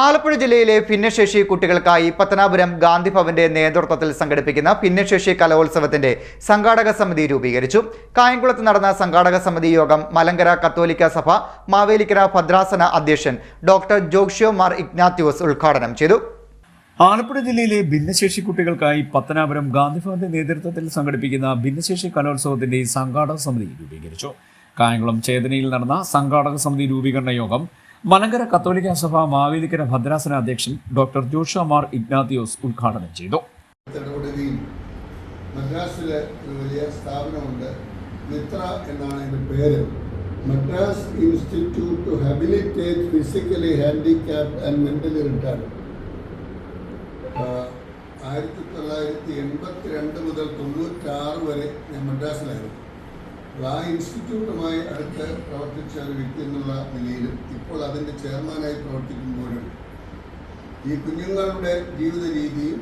ആലപ്പുഴ ജില്ലയിലെ ഭിന്നശേഷി കുട്ടികൾക്കായി പത്തനാപുരം ഗാന്ധിഭവന്റെ നേതൃത്വത്തിൽ സംഘടിപ്പിക്കുന്ന ഭിന്നശേഷി കലോത്സവത്തിന്റെ സംഘാടക സമിതി രൂപീകരിച്ചു. കായംകുളത്ത് നടന്ന സംഘാടക സമിതി യോഗം മലങ്കര കത്തോലിക്ക സഭ മാവേലിക്കര ഭദ്രാസന അധ്യക്ഷൻ ഡോക്ടർ ജോഷിയോ മാർ ഇഗ്നാത്യോസ് ഉദ്ഘാടനം ചെയ്തു. ആലപ്പുഴ ജില്ലയിലെ ഭിന്നശേഷി കുട്ടികൾക്കായി പത്തനാപുരം ഗാന്ധിഭവന്റെ നേതൃത്വത്തിൽ സംഘടിപ്പിക്കുന്ന ഭിന്നശേഷി കലോത്സവത്തിന്റെ സംഘാടക സമിതി രൂപീകരിച്ചു. കായംകുളം ചേതനയിൽ നടന്ന സംഘാടക സമിതി രൂപീകരണ യോഗം മലങ്കര കത്തോലിക്ക സഭ മാവേലിക്കര ഭദ്രാസന അധ്യക്ഷൻ ഡോക്ടർ ജോഷ മാർ ഇഗ്നാത്തിയോസ് ഉദ്ഘാടനം ചെയ്തു. ഒരു വലിയ സ്ഥാപനമുണ്ട്. മിത്ര എന്നാണ് അതിന്റെ പേര്. Madras institute to habilitate physically handicapped and mentally retarded. ആയിരത്തി തൊള്ളായിരത്തി എൺപത്തി രണ്ട് മുതൽ തൊണ്ണൂറ്റാറ് വരെ ഞാൻ മദ്രാസിലായിരുന്നു. ആ ഇൻസ്റ്റിറ്റ്യൂട്ടുമായി അടുത്ത് പ്രവർത്തിച്ച ഒരു വ്യക്തി എന്നുള്ള നിലയിലും ഇപ്പോൾ അതിന്റെ ചെയർമാനായി പ്രവർത്തിക്കുമ്പോഴും ഈ കുഞ്ഞുങ്ങളുടെ ജീവിത രീതിയും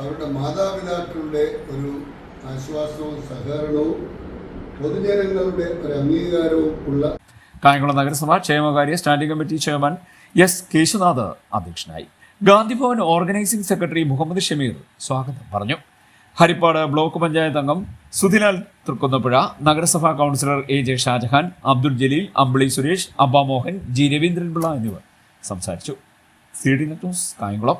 അവരുടെ മാതാപിതാക്കളുടെ ഒരു ആശ്വാസവും സഹകരണവും പൊതുജനങ്ങളുടെ ഒരു അംഗീകാരവും ഉള്ള കായംകുളം നഗരസഭ ക്ഷേമകാര്യ standing committee chairman S Keshunath അധ്യക്ഷനായി. ഗാന്ധിഭവൻ ഓർഗനൈസിംഗ് സെക്രട്ടറി മുഹമ്മദ് ഷമീർ സ്വാഗതം പറഞ്ഞു. ഹരിപ്പാട് ബ്ലോക്ക് പഞ്ചായത്ത് അംഗം സുധിലാൽ തൃക്കുന്നപ്പുഴ നഗരസഭാ councillor A J Shahjahan Abdul Jaleel Ambili Suresh Abbamohan G Raveendranpillai എന്നിവർ സംസാരിച്ചു. C D net news Kayamkulam.